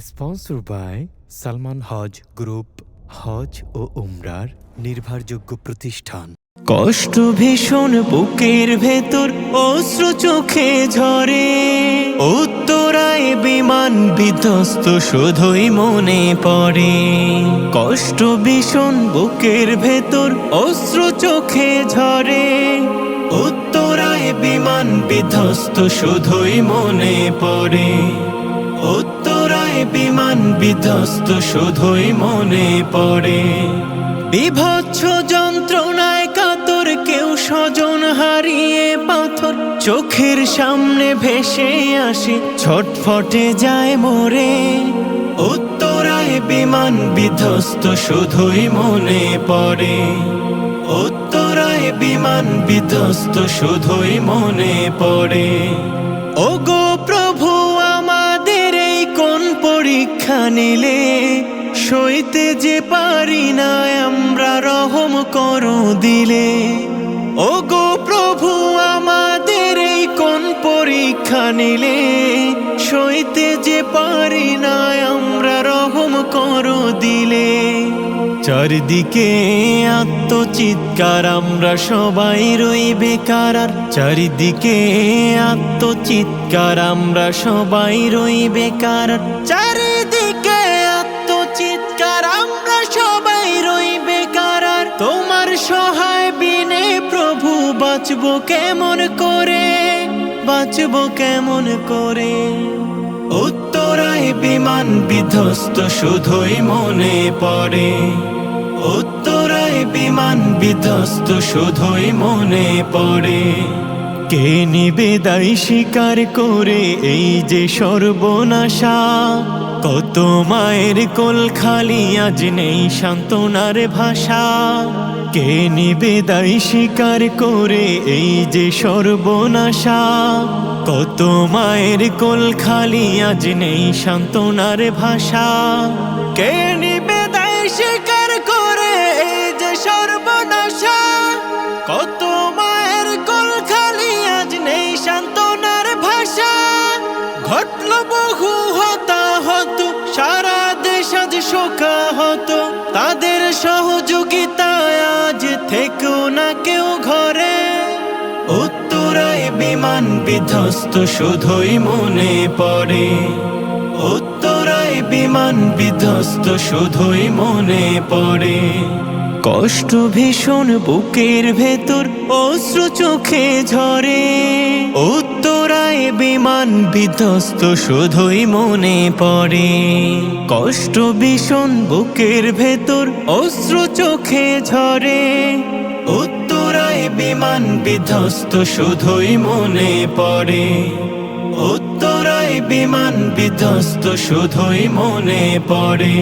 Sponsor by Salman Hodge group হজ ও উমরার নির্ভরযোগ্য প্রতিষ্ঠান। কষ্ট ভীষণ বুকের ভেতর, অশ্র চোখে ঝরে। উত্তরায় বিমান বিধ্বস্ত, শুধুই মনে পড়ে। কষ্ট ভীষণ বুকের ভেতর, অশ্র চোখে ঝরে। উত্তরায় বিমান বিধ্বস্ত, শুধুই মনে পড়ে। উত্তরায় বিমান বিধ্বস্ত শুধুই মনে পড়ে। বিভৎস যন্ত্রণায় কাতর কেউ স্বজন হারিয়ে পাথর। চোখের সামনে ভেসে আসে, ছটফটে যায় মোরে। উত্তরায় বিমান বিধ্বস্ত শুধুই মনে পড়ে। উত্তরায় বিমান বিধ্বস্ত শুধুই মনে পড়ে। যে পারি না, আমরা রহম করো দিলে। ওগো প্রভু, আমাদের এই কোন পরীক্ষা নিলে? সইতে যে পারি না, আমরা রহম করো দিলে। চারিদিকে আত্মচিৎকার, আমরা সবাই রই বেকার। চারিদিকে আত্মচিৎকার, আমরা সবাই রই বেকার। আর কেমন করে? বাঁচবো কেমন করে? উত্তরায় বিমান বিধ্বস্ত শুধুই মনে পড়ে। উত্তরায় বিমান বিধ্বস্ত শুধুই মনে পড়ে। কে নিবে দায় স্বীকার করে এই যে সর্বনাশা? কত মায়ের কোল খালি আজ নেই সান্ত্বনার ভাষা। কে নিবে দায় স্বীকার করে এই যে সর্বনাশা? কত মায়ের কোল খালি আজ নেই সান্ত্বনার ভাষা। কে নিবে দায় স্বীকার করে এই যে সর্বনাশা? কত মায়ের কোল খালি আজ নেই সান্ত্বনার ভাষা। ঘটল বহু হতাহত, সারা দেশ আজ শোকাহত, তাদের সহযোগিতায় ঘরে, উত্তরায় বিমান বিধ্বস্ত শুধুই মনে পড়ে। উত্তরায় বিমান বিধ্বস্ত শুধুই মনে পড়ে। কষ্ট ভীষণ বুকের ভেতর, অশ্রু চোখে ঝরে। উত্তরায় বিমান বিধ্বস্ত শুধুই মনে পড়ে। কষ্ট ভীষণ বুকের ভেতর, অশ্রু চোখে ঝরে। উত্তরায় বিমান বিধ্বস্ত শুধুই মনে পড়ে। উত্তরায় বিমান বিধ্বস্ত শুধুই মনে পড়ে।